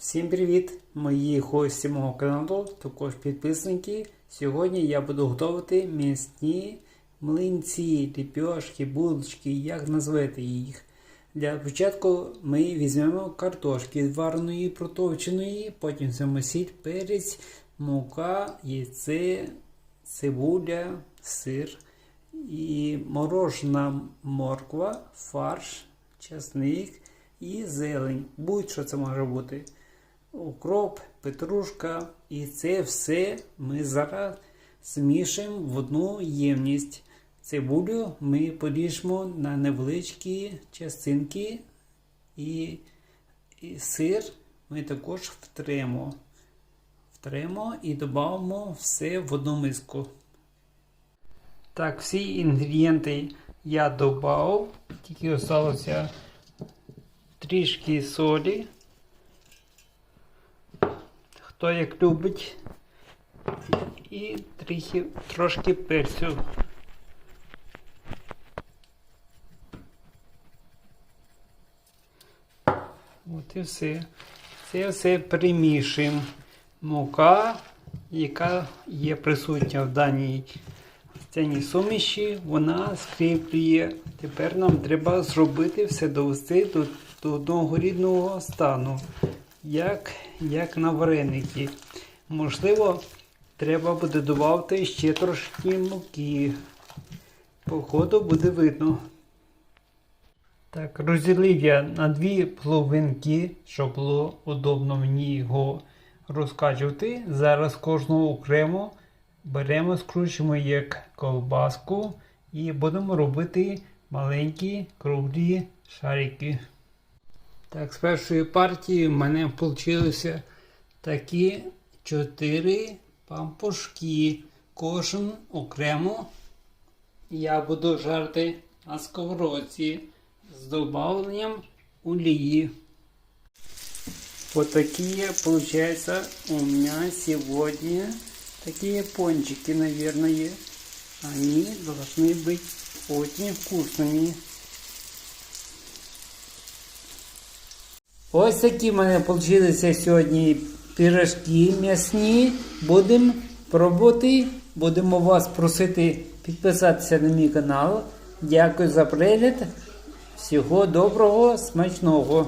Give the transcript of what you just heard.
Всім привіт! Мої гості мого каналу, також підписники. Сьогодні я буду готувати м'ясні млинці, ліпьошки, булочки, як назвати їх. Для початку ми візьмемо картошки вареної, протовченої, потім візьмемо перець, мука, яйце, цибуля, сир і морожена морква, фарш, часник і зелень. Будь-що це може бути. Укроп, петрушка. І це все ми зараз змішаємо в одну ємність. Цибулю ми поріжемо на невеличкі частинки і, і сир ми також втремо. Втремо і додамо все в одну миску. Так, всі інгредієнти я додав, тільки залишилося трішки солі. Хто як любить. І трохи, трошки перцю. От і все. Це все перемішуємо. Мука, яка є присутня в даній цяній суміші, вона скріплює. Тепер нам треба зробити все довести до, до одного рідного стану, як, як на вареники. Можливо, треба буде додати ще трошки муки. По ходу буде видно. Так, розділив я на дві половинки, щоб було удобно мені його розкачувати. Зараз кожного окремо беремо, скручуємо як колбаску і будемо робити маленькі круглі шарики. Так, з першої партії в мене вийшли такі чотири пампушки. Кожен окремо я буду жарити на сковородці з добавленням олії. Вот такие, получается, у меня сегодня такие пончики, наверное. Они должны быть очень вкусными. Ось такі в мене вийшли сьогодні пірожки м'ясні. Будемо пробувати. Будемо вас просити підписатися на мій канал. Дякую за перегляд. Всього доброго, смачного!